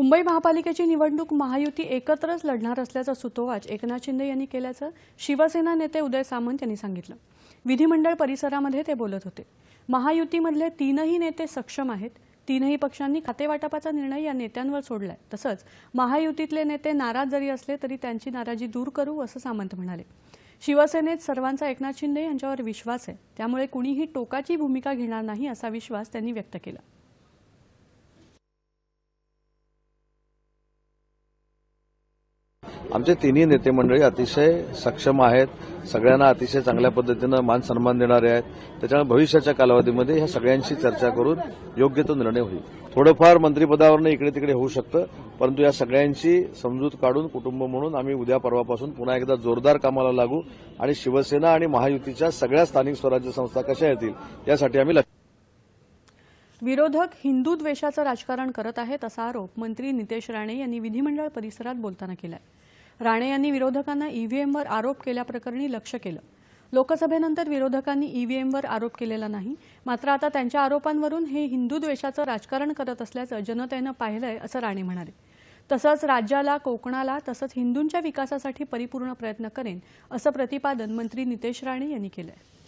मुंबई महापालिकेची निवडणूक महायुती एकत्रच लढणार असल्याचा सुतोवाच एकनाथ शिंदे यांनी केल्याचं शिवसेना नेते उदय सामंत यांनी सांगितलं. विधिमंडळ परिसरामध्ये ते बोलत होते. महायुतीमधले तीनही नेते सक्षम आहेत. तीनही पक्षांनी खातेवाटपाचा निर्णय या नेत्यांवर सोडलाय. तसंच महायुतीतले नेते नाराज जरी असले तरी त्यांची नाराजी दूर करू असं सामंत म्हणाले. शिवसेनेत सर्वांचा एकनाथ शिंदे यांच्यावर विश्वास आहे. त्यामुळे कुणीही टोकाची भूमिका घेणार नाही असा विश्वास त्यांनी व्यक्त केला. आमचे तिन्ही नेते मंडळी अतिशय सक्षम आहेत. सगळ्यांना अतिशय चांगल्या पद्धतीनं मान सन्मान देणारे आहेत. त्याच्यामुळे भविष्याच्या कालावधीमध्ये ह्या सगळ्यांशी चर्चा करून योग्य तो निर्णय होईल. थोडंफार मंत्रिपदावरनं इकडे तिकडे होऊ शकतं परंतु या सगळ्यांची समजूत काढून कुटुंब म्हणून आम्ही उद्या परवापासून पुन्हा एकदा जोरदार कामाला लागू आणि शिवसेना आणि महायुतीच्या सगळ्या स्थानिक स्वराज्य संस्था कशा येतील यासाठी आम्ही लक्ष विरोधक हिंदू द्वेषाचं राजकारण करत आहेत असा आरोप मंत्री नितेश राणे यांनी विधिमंडळ परिसरात बोलताना केला आहे राणे यांनी विरोधकांना ईव्हीएमवर आरोप केल्याप्रकरणी लक्ष केलं. लोकसभेनंतर विरोधकांनी ईव्हीएमवर आरोप केलेला नाही. मात्र आता त्यांच्या आरोपांवरून हे हिंदू द्वेषाचं राजकारण करत असल्याचं जनतेनं पाहिलंय असं राणे म्हणाले. तसंच राज्याला कोकणाला तसंच हिंदूंच्या विकासासाठी परिपूर्ण प्रयत्न करेन असं प्रतिपादन मंत्री नितेश राणे यांनी केलं आहे